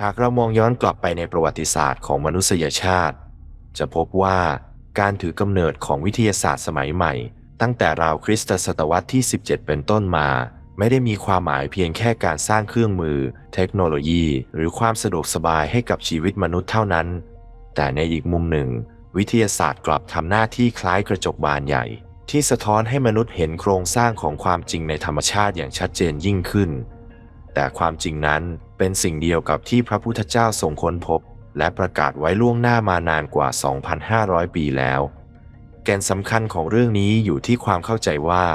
หากเรามองย้อนกลับไปในประวัติศาสตร์ของมนุษยชาติ จะพบว่าการถือกำเนิดของวิทยาศาสตร์สมัยใหม่ ตั้งแต่ราวคริสตศตวรรษที่ 17 เป็นต้นมา ไม่ได้มีความหมายเพียงแค่การสร้างเครื่องมือ เทคโนโลยี หรือความสะดวกสบายให้กับชีวิตมนุษย์เท่านั้น แต่ในอีกมุมหนึ่ง วิทยาศาสตร์กลับทำหน้าที่คล้ายกระจกบานใหญ่ ที่สะท้อนให้มนุษย์เห็นโครงสร้างของความจริงในธรรมชาติอย่างชัดเจนยิ่งขึ้น แต่ความจริงนั้น เป็นสิ่งเดียวกับที่พระพุทธเจ้าทรงค้นพบ และประกาศไว้ล่วงหน้ามานานกว่า 2,500 ปีแล้ว แกนสำคัญของเรื่องนี้อยู่ที่ความเข้าใจว่า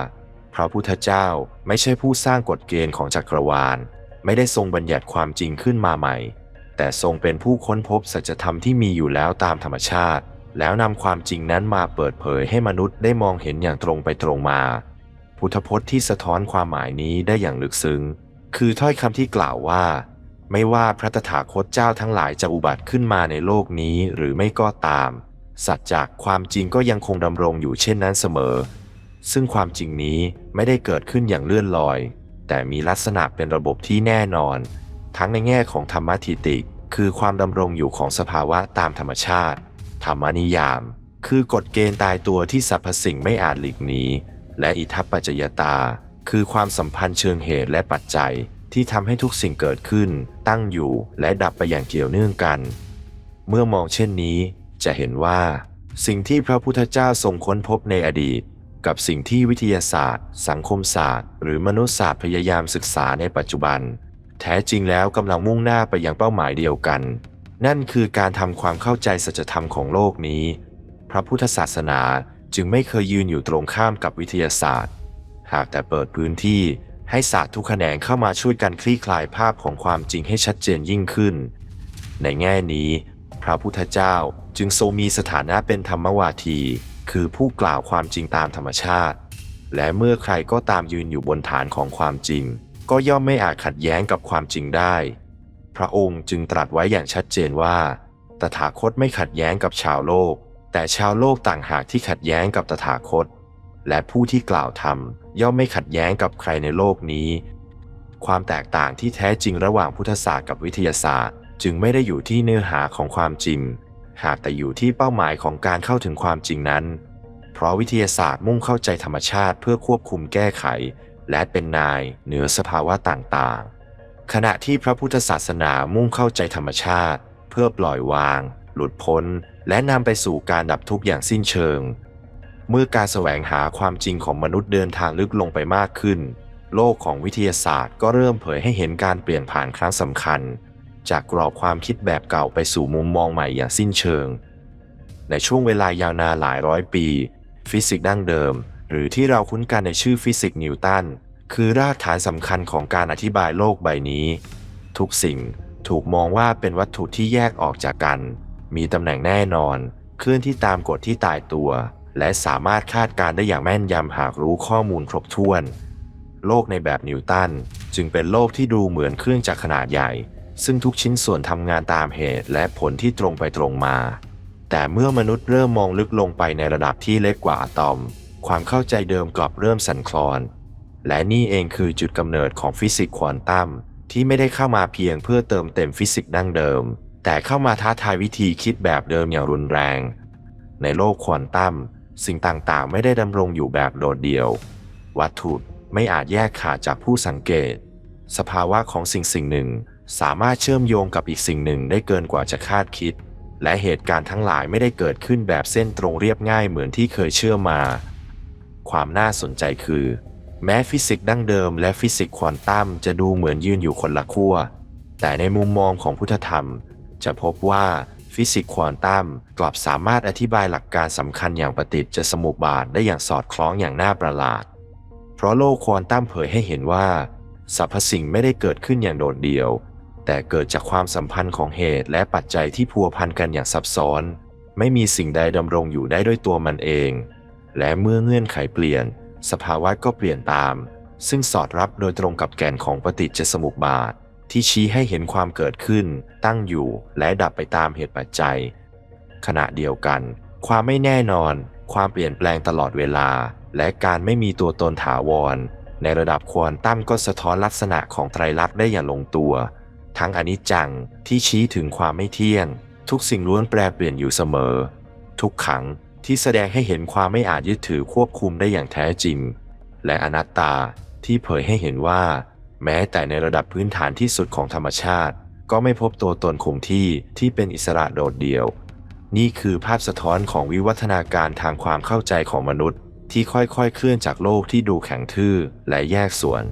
พระพุทธเจ้าไม่ใช่ผู้สร้างกฎเกณฑ์ของจักรวาล ไม่ได้ทรงบัญญัติความจริงขึ้นมาใหม่ แต่ทรงเป็นผู้ค้นพบสัจธรรมที่มีอยู่แล้วตามธรรมชาติ แล้วนำความจริงนั้นมาเปิดเผยให้มนุษย์ได้มองเห็นอย่างตรงไปตรงมา พุทธพจน์ที่สะท้อนความหมายนี้ได้อย่างลึกซึ้ง คือถ้อยคำที่กล่าวว่า ไม่ว่าพระตถาคตเจ้าทั้งหลายจะอุบัติขึ้นมาในโลกนี้หรือไม่ก็ตาม สัจจากความจริงก็ยังคงดำรงอยู่เช่นนั้นเสมอ ซึ่งความจริงนี้ไม่ได้เกิดขึ้นอย่างเลื่อนลอย แต่มีลักษณะเป็นระบบที่แน่นอน ทั้งในแง่ของธรรมทิติ คือความดำรงอยู่ของสภาวะตามธรรมชาติ ธรรมนิยาม คือกฎเกณฑ์ตายตัวที่สรรพสิ่งไม่อาจหลีกหนีและอิทัปปัจจยตา คือความสัมพันธ์เชิงเหตุและปัจจัยที่ทำให้ทุกสิ่งเกิดขึ้น ตั้งอยู่และดับไปอย่างเกี่ยวเนื่องกัน เมื่อมองเช่นนี้ จะเห็นว่า สิ่งที่พระพุทธเจ้าทรงค้นพบในอดีต กับสิ่งที่วิทยาศาสตร์ สังคมศาสตร์ หรือมนุษยศาสตร์พยายามศึกษาในปัจจุบัน แท้จริงแล้วกำลังมุ่งหน้าไปยังเป้าหมายเดียวกัน นั่นคือการทำความเข้าใจสัจธรรมของโลกนี้ พระพุทธศาสนาจึงไม่เคยยืนอยู่ตรงข้ามกับวิทยาศาสตร์ หากแต่เปิดพื้นที่ให้ศาสตร์ทุกแขนงเข้ามาช่วยกันคลี่คลายภาพของความจริงให้ชัดเจนยิ่งขึ้น ในแง่นี้ พระพุทธเจ้าจึงทรงมีสถานะเป็นธรรมวาที คือผู้กล่าวความจริงตามธรรมชาติ และเมื่อใครก็ตามยืนอยู่บนฐานของความจริง ก็ย่อมไม่อาจขัดแย้งกับความจริงได้ พระองค์จึงตรัสไว้อย่างชัดเจนว่า ตถาคตไม่ขัดแย้งกับชาวโลก แต่ชาวโลกต่างหากที่ขัดแย้งกับตถาคต และผู้ที่กล่าวธรรมย่อมไม่ขัดแย้งกับใครในโลกนี้ ความแตกต่างที่แท้จริงระหว่างพุทธศาสตร์กับวิทยาศาสตร์ จึงไม่ได้อยู่ที่เนื้อหาของความจริง หากแต่อยู่ที่เป้าหมายของการเข้าถึงความจริงนั้น เพราะวิทยาศาสตร์มุ่งเข้าใจธรรมชาติเพื่อควบคุมแก้ไข และเป็นนายเหนือสภาวะต่างๆ ขณะที่พระพุทธศาสนามุ่งเข้าใจธรรมชาติ เพื่อปล่อยวาง หลุดพ้น และนำไปสู่การดับทุกข์อย่างสิ้นเชิง เมื่อการแสวงหาความจริงของมนุษย์เดินทางลึกลงไปมากขึ้น โลกของวิทยาศาสตร์ก็เริ่มเผยให้เห็นการเปลี่ยนผ่านครั้งสำคัญ จากกรอบความคิดแบบเก่าไปสู่มุมมองใหม่อย่างสิ้นเชิง ในช่วงเวลายาวนานหลายร้อยปี ฟิสิกส์ดั้งเดิม หรือที่เราคุ้นกันในชื่อฟิสิกส์นิวตันคือรากฐานสำคัญของการอธิบายโลกใบนี้ ทุกสิ่งถูกมองว่าเป็นวัตถุที่แยกออกจากกัน มีตำแหน่งแน่นอน เคลื่อนที่ตามกฎที่ตายตัว และสามารถคาดการได้อย่างแม่นยำหากรู้ข้อมูลครบถ้วน โลกในแบบนิวตันจึงเป็นโลกที่ดูเหมือนเครื่องจักรขนาดใหญ่ ซึ่งทุกชิ้นส่วนทำงานตามเหตุและผลที่ตรงไปตรงมา แต่เมื่อมนุษย์เริ่มมองลึกลงไปในระดับที่เล็กกว่าอะตอม ความเข้าใจเดิมกลับเริ่มสั่นคลอน และนี่เองคือจุดกำเนิดของฟิสิกส์ควอนตัมที่ไม่ได้เข้ามาเพียงเพื่อเติมเต็มฟิสิกส์ดั้งเดิม แต่เข้ามาท้าทายวิธีคิดแบบเดิมอย่างรุนแรง ในโลกควอนตัม สิ่งต่างๆ ไม่ได้ดำรงอยู่แบบโดดเดี่ยว วัตถุไม่อาจแยกขาดจากผู้สังเกต สภาวะของสิ่งสิ่งหนึ่ง สามารถเชื่อมโยงกับอีกสิ่งหนึ่งได้เกินกว่าจะคาดคิด และเหตุการณ์ทั้งหลายไม่ได้เกิดขึ้นแบบเส้นตรงเรียบง่ายเหมือนที่เคยเชื่อมา ความน่าสนใจคือ แม้ฟิสิกส์ดั้งเดิม และฟิสิกส์ควอนตัมจะดูเหมือนยืนอยู่คนละขั้วแต่ในมุมมองของพุทธธรรม จะพบว่า ฟิสิกส์ควอนตัมกลับสามารถอธิบายหลักการสำคัญอย่างปฏิจจสมุปบาทได้อย่างสอดคล้องอย่างน่าประหลาด เพราะโลกควอนตัมเผยให้เห็นว่าสรรพสิ่งไม่ได้เกิดขึ้นอย่างโดดเดี่ยว แต่เกิดจากความสัมพันธ์ของเหตุและปัจจัยที่พัวพันกันอย่างซับซ้อน ไม่มีสิ่งใดดำรงอยู่ได้ด้วยตัวมันเอง และเมื่อเงื่อนไขเปลี่ยน สภาวะก็เปลี่ยนตาม ซึ่งสอดรับโดยตรงกับแก่นของปฏิจจสมุปบาท ที่ชี้ให้เห็นความเกิดขึ้น ตั้งอยู่และดับไปตามเหตุปัจจัย ขณะเดียวกัน ความไม่แน่นอน ความเปลี่ยนแปลงตลอดเวลา และการไม่มีตัวตนถาวร ในระดับควอนตัมก็สะท้อนลักษณะของไตรลักษณ์ได้อย่างลงตัวททั้งอนิจจังที่ชี้ถึงความไม่เที่ยง ทุกสิ่งล้วนแปรเปลี่ยนอยู่เสมอ ทุกขังที่แสดงให้เห็นความไม่อาจยึดถือควบคุมได้อย่างแท้จริง และอนัตตาที่เผยให้เห็นว่า แม้แต่ในระดับพื้นฐานที่สุดของธรรมชาติ ก็ไม่พบตัวตนคงที่ที่เป็นอิสระโดดเดี่ยว นี่คือภาพสะท้อนของวิวัฒนาการทางความเข้าใจของมนุษย์ ที่ค่อยๆ เคลื่อนจากโลกที่ดูแข็งทื่อและแยกส่วน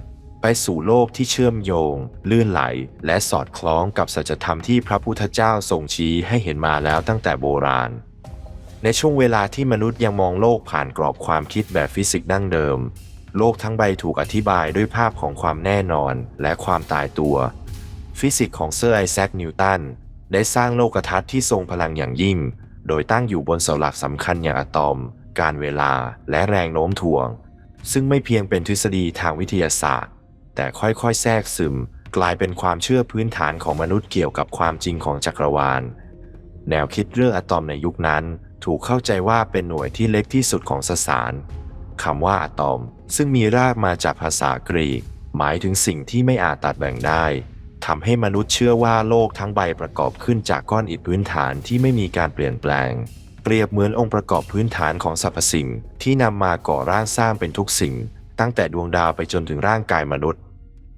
ไปสู่โลกที่เชื่อมโยง ลื่นไหล และสอดคล้องกับสัจธรรมที่พระพุทธเจ้าทรงชี้ให้เห็นมาแล้วตั้งแต่โบราณในช่วงเวลาที่มนุษย์ยังมองโลกผ่านกรอบความคิดแบบฟิสิกส์ดั้งเดิม โลกทั้งใบถูกอธิบายด้วยภาพของความแน่นอนและความตายตัว ฟิสิกส์ของเซอร์ไอแซคนิวตันได้สร้างโลกทัศน์ที่ทรงพลังอย่างยิ่ง โดยตั้งอยู่บนเสาหลักสำคัญอย่างอะตอม การเวลาและแรงโน้มถ่วง ซึ่งไม่เพียงเป็นทฤษฎีทางวิทยาศาสตร์ แต่ค่อยๆ แทรกซึม กลายเป็นความเชื่อพื้นฐานของมนุษย์เกี่ยวกับความจริงของจักรวาล แนวคิดเรื่องอะตอมในยุคนั้น ถูกเข้าใจว่าเป็นหน่วยที่เล็กที่สุดของสสาร คำว่าอะตอม ซึ่งมีรากมาจากภาษากรีก หมายถึงสิ่งที่ไม่อาจตัดแบ่งได้ทำให้มนุษย์เชื่อว่าโลกทั้งใบประกอบขึ้นจากก้อนอิฐพื้นฐานที่ไม่มีการเปลี่ยนแปลง เปรียบเหมือนองค์ประกอบพื้นฐานของสรรพสิ่ง ที่นำมาก่อร่างสร้างเป็นทุกสิ่ง ตั้งแต่ดวงดาวไปจนถึงร่างกายมนุษย์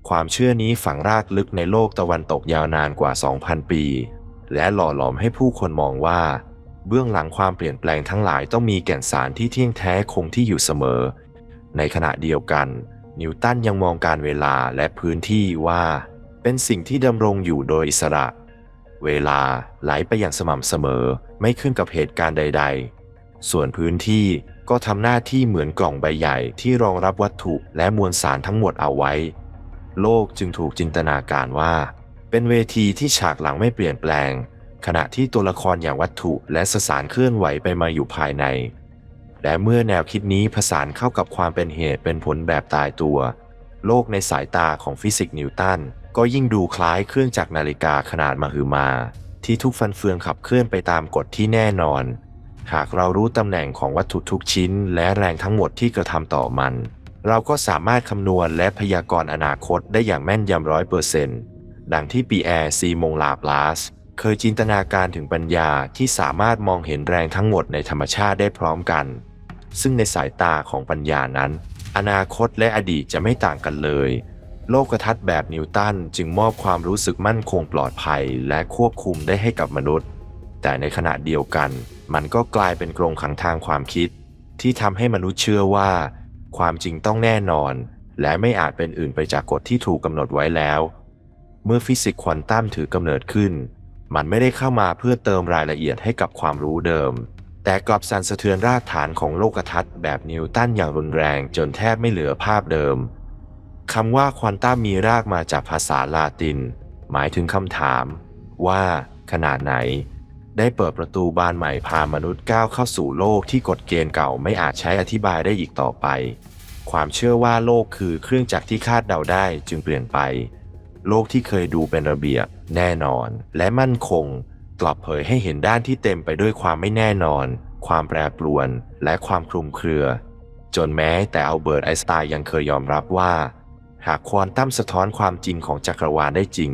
ความเชื่อนี้ฝังรากลึกในโลกตะวันตกยาวนานกว่า 2,000 ปี และหล่อหลอมให้ผู้คนมองว่า เบื้องหลังความเปลี่ยนแปลงทั้งหลายต้องมีแก่นสารที่เที่ยงแท้คงที่อยู่เสมอ ในขณะเดียวกัน นิวตันยังมองการเวลาและพื้นที่ว่า เป็นสิ่งที่ดำรงอยู่โดยอิสระ เวลาไหลไปอย่างสม่ำเสมอไม่ขึ้นกับเหตุการณ์ใด ๆ ส่วนพื้นที่ก็ทำหน้าที่เหมือนกล่องใบใหญ่ที่รองรับวัตถุและมวลสารทั้งหมดเอาไว้ โลกจึงถูกจินตนาการว่า เป็นเวทีที่ฉากหลังไม่เปลี่ยนแปลง ขณะที่ตัวละครอย่างวัตถุและสสารเคลื่อนไหวไปมาอยู่ภายใน และเมื่อแนวคิดนี้ผสานเข้ากับความเป็นเหตุเป็นผลแบบตายตัว โลกในสายตาของฟิสิกส์นิวตันก็ยิ่งดูคล้ายเครื่องจักรนาฬิกาขนาดมหึมา ที่ทุกฟันเฟืองขับเคลื่อนไปตามกฎที่แน่นอน หากเรารู้ตำแหน่งของวัตถุทุกชิ้น และแรงทั้งหมดที่กระทำต่อมัน เราก็สามารถคำนวณและพยากรณ์อนาคตได้อย่างแม่นยำร้อยเปอร์เซนต์ดังที่ปีแอร์ซีมงลาปลาส เคยจินตนาการถึงปัญญาที่สามารถมองเห็นแรงทั้งหมดในธรรมชาติได้พร้อมกัน ซึ่งในสายตาของปัญญานั้น อนาคตและอดีตจะไม่ต่างกันเลย โลกทัศน์แบบนิวตันจึงมอบความรู้สึกมั่นคงปลอดภัยและควบคุมได้ให้กับมนุษย์ แต่ในขณะเดียวกัน มันก็กลายเป็นกรงขังทางความคิด ที่ทำให้มนุษย์เชื่อว่า ความจริงต้องแน่นอน และไม่อาจเป็นอื่นไปจากกฎที่ถูกกำหนดไว้แล้ว เมื่อฟิสิกส์ควอนตัมถือกำเนิดขึ้น มันไม่ได้เข้ามาเพื่อเติมรายละเอียดให้กับความรู้เดิม แต่กลับสั่นสะเทือนรากฐานของโลกทัศน์แบบนิวตันอย่างรุนแรงจนแทบไม่เหลือภาพเดิมคำว่าควอนตัมมีรากมาจากภาษาลาติน หมายถึงคำถาม ว่าขนาดไหน ได้เปิดประตูบานใหม่พามนุษย์ก้าวเข้าสู่โลกที่กฎเกณฑ์เก่าไม่อาจใช้อธิบายได้อีกต่อไป ความเชื่อว่าโลกคือเครื่องจักรที่คาดเดาได้จึงเปลี่ยนไป โลกที่เคยดูเป็นระเบียบ แน่นอน และมั่นคง กลับเผยให้เห็นด้านที่เต็มไปด้วยความไม่แน่นอน ความแปรปรวน และความคลุมเครือ จนแม้แต่อัลเบิร์ตไอน์สไตน์ยังเคยยอมรับว่า หากควอนตัมสะท้อนความจริงของจักรวาลได้จริง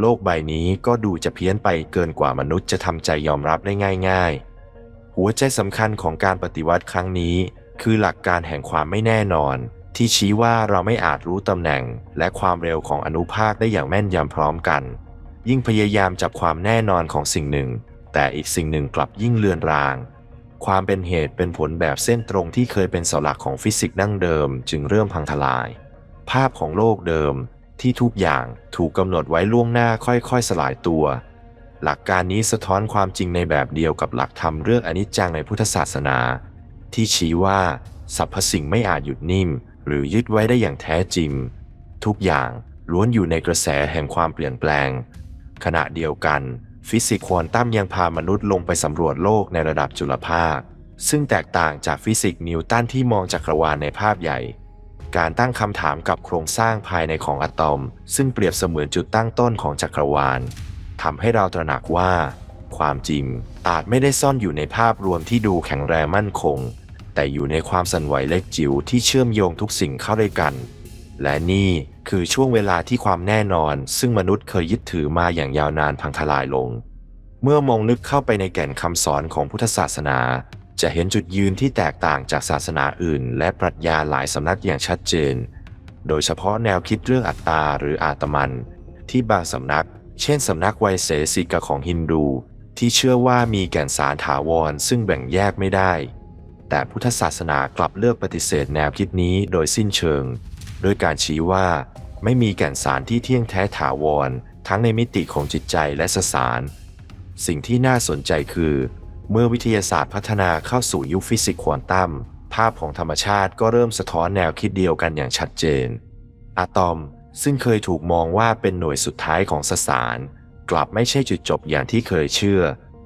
โลกใบนี้ก็ดูจะเพี้ยนไปเกินกว่ามนุษย์จะทำใจยอมรับได้ง่าย ๆ หัวใจสำคัญของการปฏิวัติครั้งนี้ คือหลักการแห่งความไม่แน่นอน ที่ชี้ว่าเราไม่อาจรู้ตำแหน่ง และความเร็วของอนุภาคได้อย่างแม่นยำพร้อมกัน ยิ่งพยายามจับความแน่นอนของสิ่งหนึ่ง แต่อีกสิ่งหนึ่งกลับยิ่งเลือนราง ความเป็นเหตุเป็นผลแบบเส้นตรงที่เคยเป็นเสาหลักของฟิสิกส์ดั้งเดิม จึงเริ่มพังทลาย ภาพของโลกเดิมที่ทุกอย่างถูกกำหนดไว้ล่วงหน้าค่อยๆ สลายตัว หลักการนี้สะท้อนความจริงในแบบเดียวกับหลักธรรมเรื่องอนิจจังในพุทธศาสนา ที่ชี้ว่าสรรพสิ่งไม่อาจหยุดนิ่ม หรือยึดไว้ได้อย่างแท้จริง ทุกอย่างล้วนอยู่ในกระแสแห่งความเปลี่ยนแปลง ขณะเดียวกัน ฟิสิกส์ควอนตัมยังพามนุษย์ลงไปสำรวจโลกในระดับจุลภาค ซึ่งแตกต่างจากฟิสิกส์นิวตันที่มองจักรวาลในภาพใหญ่ การตั้งคำถามกับโครงสร้างภายในของอะตอม ซึ่งเปรียบเสมือนจุดตั้งต้นของจักรวาลทำให้เราตระหนักว่า ความจริงอาจไม่ได้ซ่อนอยู่ในภาพรวมที่ดูแข็งแรงมั่นคง แต่อยู่ในความสั่นไหวเล็กจิ๋วที่เชื่อมโยงทุกสิ่งเข้าด้วยกัน และนี่คือช่วงเวลาที่ความแน่นอน ซึ่งมนุษย์เคยยึดถือมาอย่างยาวนานพังทลายลง เมื่อมองลึกเข้าไปในแก่นคำสอนของพุทธศาสนา จะเห็นจุดยืนที่แตกต่างจากศาสนาอื่น และปรัชญาหลายสำนักอย่างชัดเจน โดยเฉพาะแนวคิดเรื่องอัตตาหรืออาตมัน ที่บางสำนัก เช่นสำนักไวยเสสิกะของฮินดู ที่เชื่อว่ามีแก่นสารถาวรซึ่งแบ่งแยกไม่ได้ แต่พุทธศาสนากลับเลือกปฏิเสธแนวคิดนี้โดยสิ้นเชิงโดยการชี้ว่าไม่มีแก่นสารที่เที่ยงแท้ถาวร ทั้งในมิติของจิตใจและสสาร สิ่งที่น่าสนใจคือ เมื่อวิทยาศาสตร์พัฒนาเข้าสู่ยุคฟิสิกส์ควอนตัมภาพของธรรมชาติก็เริ่มสะท้อนแนวคิดเดียวกันอย่างชัดเจน อะตอมซึ่งเคยถูกมองว่าเป็นหน่วยสุดท้ายของสสาร กลับไม่ใช่จุดจบอย่างที่เคยเชื่อ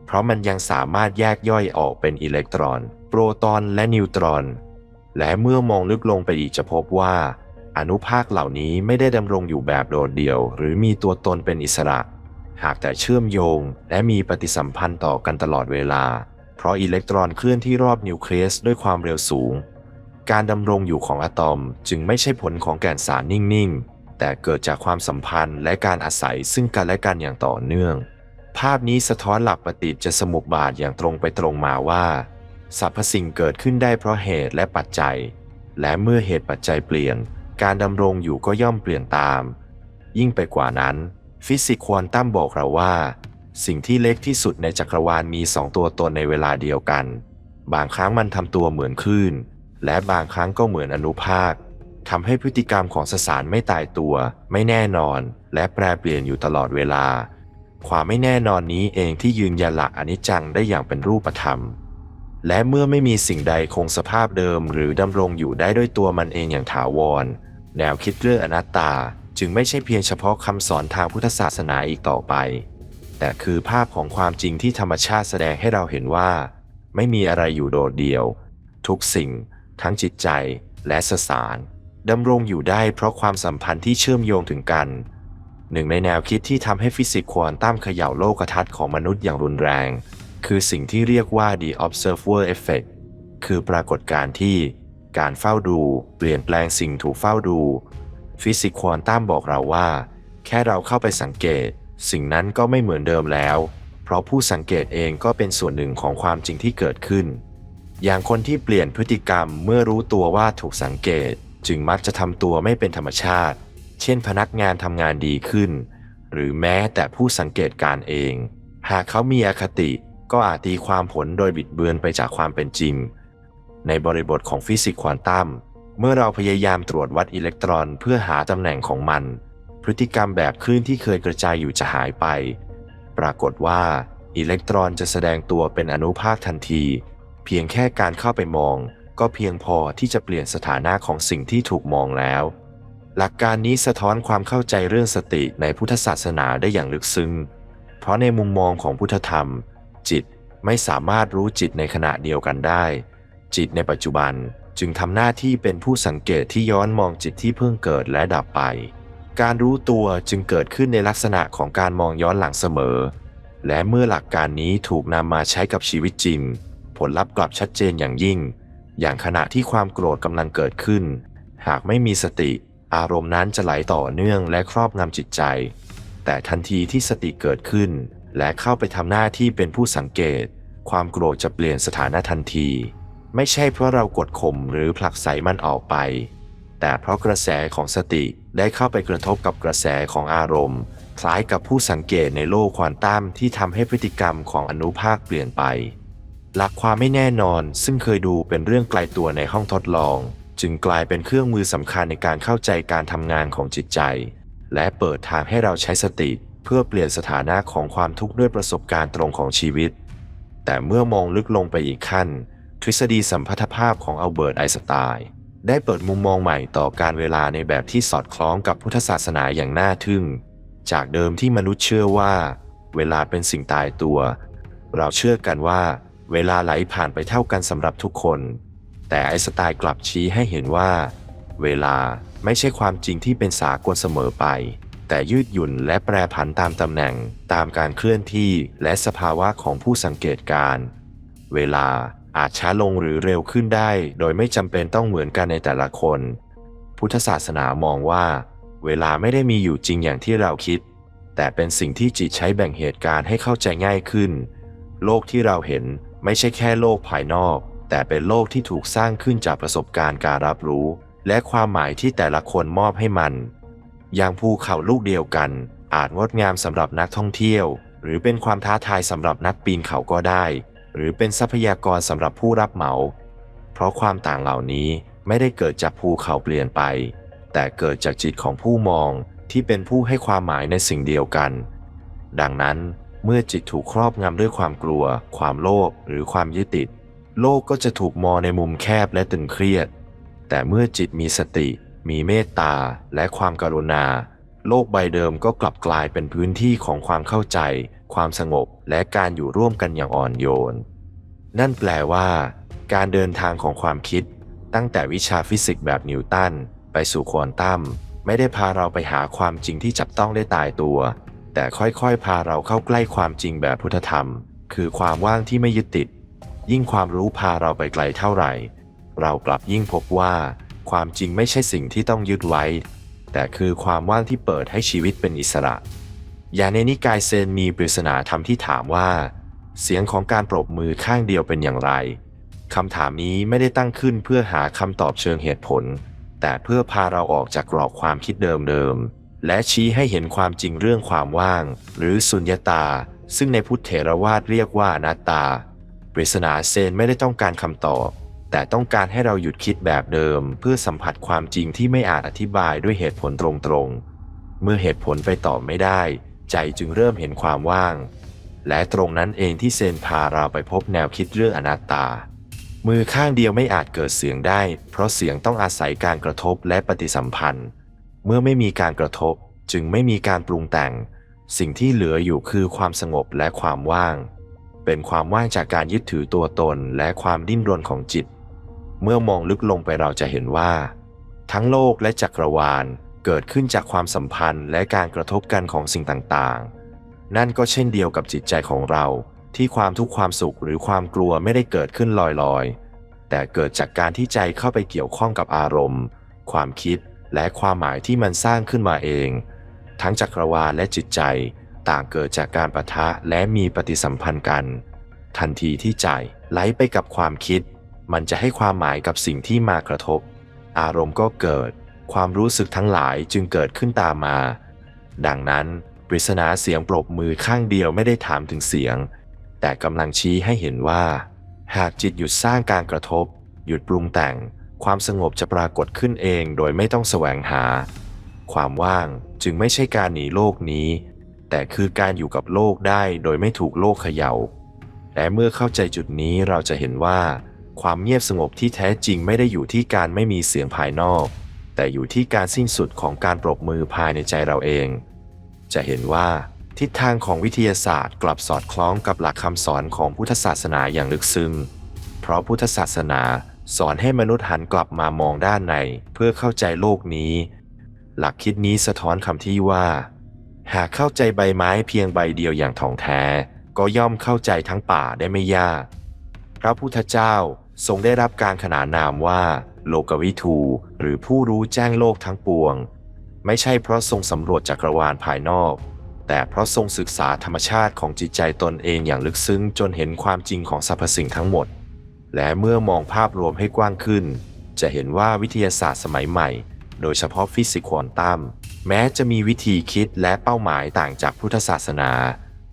เพราะมันยังสามารถแยกย่อยออกเป็นอิเล็กตรอน โปรตอนและนิวตรอน และเมื่อมองลึกลงไปอีกจะพบว่า อนุภาคเหล่านี้ไม่ได้ดำรงอยู่แบบโดดเดี่ยว หรือมีตัวตนเป็นอิสระ หากแต่เชื่อมโยง และมีปฏิสัมพันธ์ต่อกันตลอดเวลา เพราะอิเล็กตรอนเคลื่อนที่รอบนิวเคลียสด้วยความเร็วสูง การดำรงอยู่ของอะตอมจึงไม่ใช่ผลของแก่นสารนิ่งๆ แต่เกิดจากความสัมพันธ์และการอาศัยซึ่งกันและกันอย่างต่อเนื่อง ภาพนี้สะท้อนหลักปฏิจจสมุปบาทอย่างตรงไปตรงมาว่า สรรพสิ่งเกิดขึ้นได้เพราะเหตุและปัจจัย และเมื่อเหตุปัจจัยเปลี่ยน การดำรงอยู่ก็ย่อมเปลี่ยนตาม ยิ่งไปกว่านั้น ฟิสิกส์ควอนตัมบอกเราว่า สิ่งที่เล็กที่สุดในจักรวาลมีสองตัวตนในเวลาเดียวกัน บางครั้งมันทำตัวเหมือนคลื่น และบางครั้งก็เหมือนอนุภาคทำให้พฤติกรรมของสสารไม่ตายตัว ไม่แน่นอน และแปรเปลี่ยนอยู่ตลอดเวลา ความไม่แน่นอนนี้เองที่ยืนยันหลักอนิจจังได้อย่างเป็นรูปธรรม และเมื่อไม่มีสิ่งใดคงสภาพเดิม หรือดำรงอยู่ได้ด้วยตัวมันเองอย่างถาวร แนวคิดเรื่องอนัตตาจึงไม่ใช่เพียงเฉพาะคำสอนทางพุทธศาสนาอีกต่อไป แต่คือภาพของความจริงที่ธรรมชาติแสดงให้เราเห็นว่า ไม่มีอะไรอยู่โดดเดี่ยว ทุกสิ่ง ทั้งจิตใจและสสารดำรงอยู่ได้เพราะความสัมพันธ์ที่เชื่อมโยงถึงกัน หนึ่งในแนวคิดที่ทำให้ฟิสิกส์ควอนตัมเขย่าโลกทัศน์ของมนุษย์อย่างรุนแรง คือสิ่งที่เรียกว่า the observer effect คือปรากฏการณ์ที่การเฝ้าดูเปลี่ยนแปลงสิ่งถูกเฝ้าดู ฟิสิกส์ควอนตัมบอกเราว่า แค่เราเข้าไปสังเกต สิ่งนั้นก็ไม่เหมือนเดิมแล้ว เพราะผู้สังเกตเองก็เป็นส่วนหนึ่งของความจริงที่เกิดขึ้น อย่างคนที่เปลี่ยนพฤติกรรมเมื่อรู้ตัวว่าถูกสังเกต จึงมักจะทำตัวไม่เป็นธรรมชาติ เช่น พนักงานทำงานดีขึ้น หรือแม้แต่ผู้สังเกตการเอง หากเขามีอคติ ก็อาจตีความผลโดยบิดเบือนไปจากความเป็นจริง ในบริบทของฟิสิกส์ควอนตัมเมื่อเราพยายามตรวจวัดอิเล็กตรอนเพื่อหาตำแหน่งของมัน พฤติกรรมแบบคลื่นที่เคยกระจายอยู่จะหายไป ปรากฏว่าอิเล็กตรอนจะแสดงตัวเป็นอนุภาคทันที เพียงแค่การเข้าไปมอง ก็เพียงพอที่จะเปลี่ยนสถานะของสิ่งที่ถูกมองแล้ว หลักการนี้สะท้อนความเข้าใจเรื่องสติในพุทธศาสนาได้อย่างลึกซึ้ง เพราะในมุมมองของพุทธธรรม จิตไม่สามารถรู้จิตในขณะเดียวกันได้ จิตในปัจจุบันจึงทำหน้าที่เป็นผู้สังเกตที่ย้อนมองจิตที่เพิ่งเกิดและดับไป การรู้ตัวจึงเกิดขึ้นในลักษณะของการมองย้อนหลังเสมอ และเมื่อหลักการนี้ถูกนำมาใช้กับชีวิตจริง ผลลัพธ์กลับชัดเจนอย่างยิ่ง อย่างขณะที่ความโกรธกำลังเกิดขึ้น หากไม่มีสติ อารมณ์นั้นจะไหลต่อเนื่องและครอบงำจิตใจ แต่ทันทีที่สติเกิดขึ้น และเข้าไปทำหน้าที่เป็นผู้สังเกต ความโกรธจะเปลี่ยนสถานะทันที ไม่ใช่เพราะเรากดข่มหรือผลักไสมันออกไป แต่เพราะกระแสของสติได้เข้าไปกระทบกับกระแสของอารมณ์ คล้ายกับผู้สังเกตในโลกควอนตัมที่ทำให้พฤติกรรมของอนุภาคเปลี่ยนไป หลักความไม่แน่นอนซึ่งเคยดูเป็นเรื่องไกลตัวในห้องทดลอง จึงกลายเป็นเครื่องมือสำคัญในการเข้าใจการทำงานของจิตใจ และเปิดทางให้เราใช้สติ เพื่อเปลี่ยนสถานะของความทุกข์ด้วยประสบการณ์ตรงของชีวิต แต่เมื่อมองลึกลงไปอีกขั้น ทฤษฎีสัมพัทธภาพของอัลเบิร์ตไอน์สไตน์ได้เปิดมุมมองใหม่ต่อการเวลาในแบบที่สอดคล้องกับพุทธศาสนาอย่างน่าทึ่ง จากเดิมที่มนุษย์เชื่อว่า เวลาเป็นสิ่งตายตัว เราเชื่อกันว่า เวลาไหลผ่านไปเท่ากันสำหรับทุกคน แต่ไอน์สไตน์กลับชี้ให้เห็นว่า เวลาไม่ใช่ความจริงที่เป็นสากลเสมอไป แต่ยืดหยุ่นและแปรผันตามตำแหน่งตามการเคลื่อนที่และสภาวะของผู้สังเกตการณ์เวลาอาจช้าลงหรือเร็วขึ้นได้ โดยไม่จำเป็นต้องเหมือนกันในแต่ละคน พุทธศาสนามองว่า เวลาไม่ได้มีอยู่จริงอย่างที่เราคิด แต่เป็นสิ่งที่จิตใช้แบ่งเหตุการณ์ให้เข้าใจง่ายขึ้น โลกที่เราเห็นไม่ใช่แค่โลกภายนอก แต่เป็นโลกที่ถูกสร้างขึ้นจากประสบการณ์การรับรู้ และความหมายที่แต่ละคนมอบให้มัน อย่างภูเขาลูกเดียวกัน อาจงดงามสำหรับนักท่องเที่ยว หรือเป็นความท้าทายสำหรับนักปีนเขาก็ได้ หรือเป็นทรัพยากรสำหรับผู้รับเหมา เพราะความต่างเหล่านี้ไม่ได้เกิดจากภูเขาเปลี่ยนไป แต่เกิดจากจิตของผู้มองที่เป็นผู้ให้ความหมายในสิ่งเดียวกัน ดังนั้นเมื่อจิตถูกครอบงำด้วยความกลัว ความโลภหรือความยึดติด โลกก็จะถูกมองในมุมแคบและตึงเครียด แต่เมื่อจิตมีสติ มีเมตตาและความกรุณา โลกใบเดิมก็กลับกลายเป็นพื้นที่ของความเข้าใจ ความสงบและการอยู่ร่วมกันอย่างอ่อนโยน นั่นแปลว่า การเดินทางของความคิด ตั้งแต่วิชาฟิสิกส์แบบนิวตันไปสู่ควอนตัมไม่ได้พาเราไปหาความจริงที่จับต้องได้ตายตัว แต่ค่อยๆ พาเราเข้าใกล้ความจริงแบบพุทธธรรม คือความว่างที่ไม่ยึดติด ยิ่งความรู้พาเราไปไกลเท่าไหร่ เรากลับยิ่งพบว่า ความจริงไม่ใช่สิ่งที่ต้องยึดไว้ แต่คือความว่างที่เปิดให้ชีวิตเป็นอิสระ อย่างในนิกายเซนมีปริศนาธรรมที่ถามว่า เสียงของการปรบมือข้างเดียวเป็นอย่างไรคำถามนี้ไม่ได้ตั้งขึ้นเพื่อหาคำตอบเชิงเหตุผล แต่เพื่อพาเราออกจากกรอบความคิดเดิมๆ และชี้ให้เห็นความจริงเรื่องความว่าง หรือสุญญตา ซึ่งในพุทธเถรวาทเรียกว่านัตตา ปริศนาเซนไม่ได้ต้องการคำตอบ แต่ต้องการให้เราหยุดคิดแบบเดิม เพื่อสัมผัสความจริงที่ไม่อาจอธิบายด้วยเหตุผลตรงๆ เมื่อเหตุผลไปต่อไม่ได้ ใจจึงเริ่มเห็นความว่าง และตรงนั้นเองที่เซนพาเราไปพบแนวคิดเรื่องอนัตตา มือข้างเดียวไม่อาจเกิดเสียงได้ เพราะเสียงต้องอาศัยการกระทบและปฏิสัมพันธ์ เมื่อไม่มีการกระทบจึงไม่มีการปรุงแต่ง สิ่งที่เหลืออยู่คือความสงบและความว่าง เป็นความว่างจากการยึดถือตัวตนและความดิ้นรนของจิต เมื่อมองลึกลงไปเราจะเห็นว่า ทั้งโลกและจักรวาลเกิดขึ้นจากความสัมพันธ์และการกระทบกันของสิ่งต่างๆ นั่นก็เช่นเดียวกับจิตใจของเราที่ความทุกข์ความสุขหรือความกลัวไม่ได้เกิดขึ้นลอยๆ แต่เกิดจากการที่ใจเข้าไปเกี่ยวข้องกับอารมณ์ ความคิดและความหมายที่มันสร้างขึ้นมาเอง ทั้งจักรวาลและจิตใจต่างเกิดจากการประทะและมีปฏิสัมพันธ์กัน ทันทีที่ใจไหลไปกับความคิด มันจะให้ความหมายกับสิ่งที่มากระทบ อารมณ์ก็เกิด ความรู้สึกทั้งหลายจึงเกิดขึ้นตามมา ดังนั้นปริศนาเสียงปรบมือข้างเดียวไม่ได้ถามถึงเสียง แต่กำลังชี้ให้เห็นว่า หากจิตหยุดสร้างการกระทบ หยุดปรุงแต่ง ความสงบจะปรากฏขึ้นเองโดยไม่ต้องแสวงหา ความว่างจึงไม่ใช่การหนีโลกนี้ แต่คือการอยู่กับโลกได้โดยไม่ถูกโลกเขยา่าและเมื่อเข้าใจจุดนี้เราจะเห็นว่า ความเงียบสงบที่แท้จริงไม่ได้อยู่ที่การไม่มีเสียงภายนอก แต่อยู่ที่การสิ้นสุดของการปรบมือภายในใจเราเอง จะเห็นว่าทิศทางของวิทยาศาสตร์กลับสอดคล้องกับหลักคำสอนของพุทธศาสนาอย่างลึกซึ้ง เพราะพุทธศาสนาสอนให้มนุษย์หันกลับมามองด้านในเพื่อเข้าใจโลกนี้ หลักคิดนี้สะท้อนคำที่ว่า หากเข้าใจใบไม้เพียงใบเดียวอย่างถ่องแท้ ก็ย่อมเข้าใจทั้งป่าได้ไม่ยาก พระพุทธเจ้า ทรงได้รับการขนานนามว่า โลกวิทูหรือผู้รู้แจ้งโลกทั้งปวง ไม่ใช่เพราะทรงสำรวจจักรวาลภายนอก แต่เพราะทรงศึกษาธรรมชาติของจิตใจตนเองอย่างลึกซึ้งจนเห็นความจริงของสรรพสิ่งทั้งหมด และเมื่อมองภาพรวมให้กว้างขึ้น จะเห็นว่าวิทยาศาสตร์สมัยใหม่ โดยเฉพาะฟิสิกส์ควอนตัมแม้จะมีวิธีคิดและเป้าหมายต่างจากพุทธศาสนา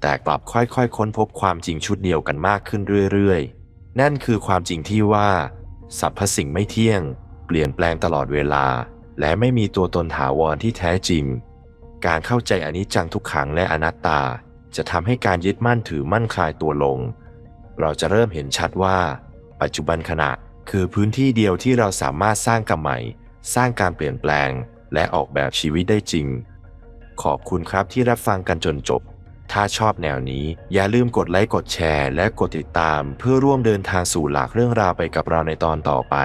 แต่กลับค่อยๆ ค้นพบความจริงชุดเดียวกันมากขึ้นเรื่อยๆ นั่นคือความจริงที่ว่าสรรพสิ่งไม่เที่ยง เปลี่ยนแปลงตลอดเวลา และไม่มีตัวตนถาวรที่แท้จริง การเข้าใจอนิจจังทุกขังและอนัตตา จะทำให้การยึดมั่นถือมั่นคลายตัวลง เราจะเริ่มเห็นชัดว่า ปัจจุบันขณะคือพื้นที่เดียวที่เราสามารถสร้างกรรมใหม่ สร้างการเปลี่ยนแปลง และออกแบบชีวิตได้จริง ขอบคุณครับที่รับฟังกันจนจบ ถ้าชอบแนวนี้อย่าลืมกดไลค์กดแชร์ และกดติดตาม เพื่อร่วมเดินทางสู่หลากเรื่องราวไปกับเราในตอนต่อไป